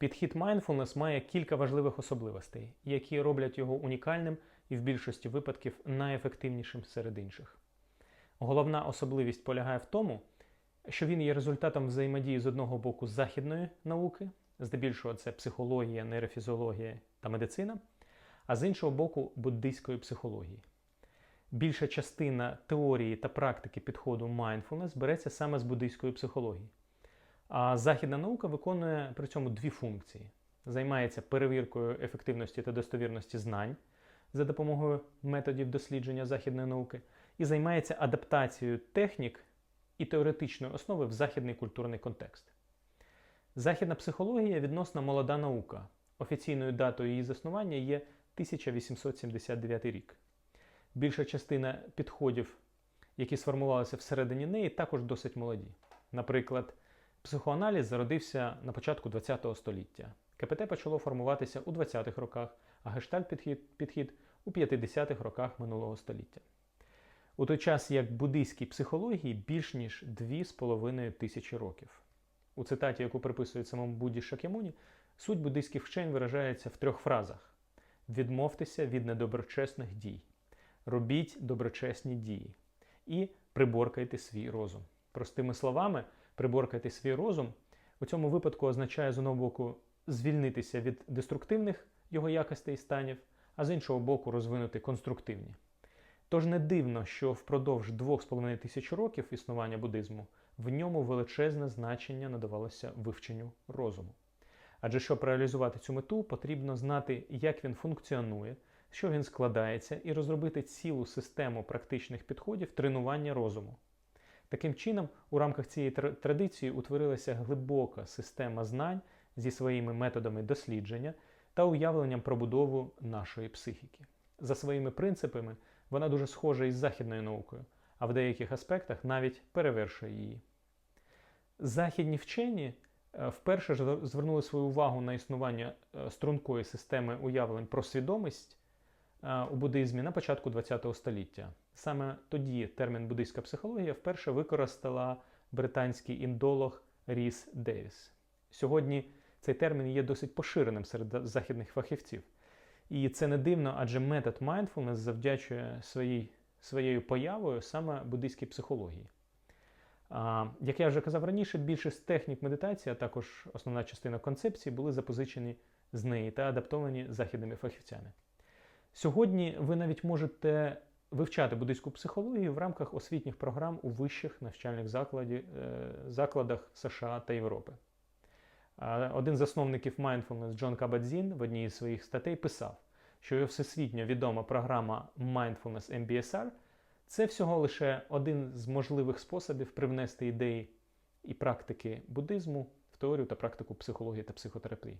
Підхід mindfulness має кілька важливих особливостей, які роблять його унікальним і в більшості випадків найефективнішим серед інших. Головна особливість полягає в тому, що він є результатом взаємодії з одного боку західної науки, здебільшого це психологія, нейрофізіологія та медицина, а з іншого боку буддийської психології. Більша частина теорії та практики підходу mindfulness береться саме з буддийської психології. А західна наука виконує при цьому дві функції: займається перевіркою ефективності та достовірності знань за допомогою методів дослідження західної науки, і займається адаптацією технік і теоретичної основи в західний культурний контекст. Західна психологія відносно молода наука. Офіційною датою її заснування є 1879 рік. Більша частина підходів, які сформувалися всередині неї, також досить молоді. Наприклад, психоаналіз зародився на початку ХХ століття. КПТ почало формуватися у 20-х роках, а гештальт-підхід підхід у 50-х роках минулого століття. У той час як буддийській психології більш ніж 2,5 тисячі років. У цитаті, яку приписують самому Будді Шакямуні, суть буддийських вчень виражається в трьох фразах: відмовтеся від недоброчесних дій, робіть доброчесні дії і приборкайте свій розум. Простими словами, приборкайте свій розум у цьому випадку означає з одного боку звільнитися від деструктивних його якостей і станів, а з іншого боку розвинути конструктивні. Тож не дивно, що впродовж 2,5 тисяч років існування буддизму в ньому величезне значення надавалося вивченню розуму. Адже щоб реалізувати цю мету, потрібно знати, як він функціонує, що він складається, і розробити цілу систему практичних підходів тренування розуму. Таким чином, у рамках цієї традиції утворилася глибока система знань зі своїми методами дослідження та уявленням про будову нашої психіки. За своїми принципами вона дуже схожа із західною наукою, а в деяких аспектах навіть перевершує її. Західні вчені е, вперше звернули свою увагу на існування е, стрункої системи уявлень про свідомість у буддизмі на початку ХХ століття. Саме тоді термін буддийська психологія вперше використала британський індолог Ріс Девіс. Сьогодні цей термін є досить поширеним серед західних фахівців. І це не дивно, адже метод mindfulness завдячує своїй, своєю появою саме буддийській психології. А, Як я вже казав раніше, більшість технік медитації, а також основна частина концепції були запозичені з неї та адаптовані західними фахівцями. Сьогодні ви навіть можете вивчати буддийську психологію в рамках освітніх програм у вищих навчальних закладі, е, закладах США та Європи. Один з засновників Mindfulness Джон Кабадзін в одній із своїх статей писав, що його всесвітньо відома програма Mindfulness MBSR це всього лише один з можливих способів привнести ідеї і практики буддизму в теорію та практику психології та психотерапії.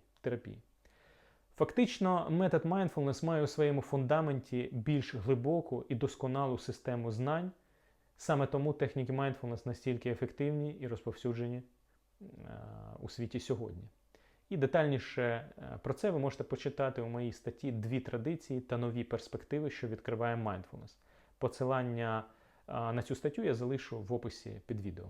Фактично, метод mindfulness має у своєму фундаменті більш глибоку і досконалу систему знань. Саме тому техніки mindfulness настільки ефективні і розповсюджені у світі сьогодні. І детальніше е, про це ви можете почитати у моїй статті Дві традиції та нові перспективи, що відкриває mindfulness. Посилання на цю статтю я залишу в описі під відео.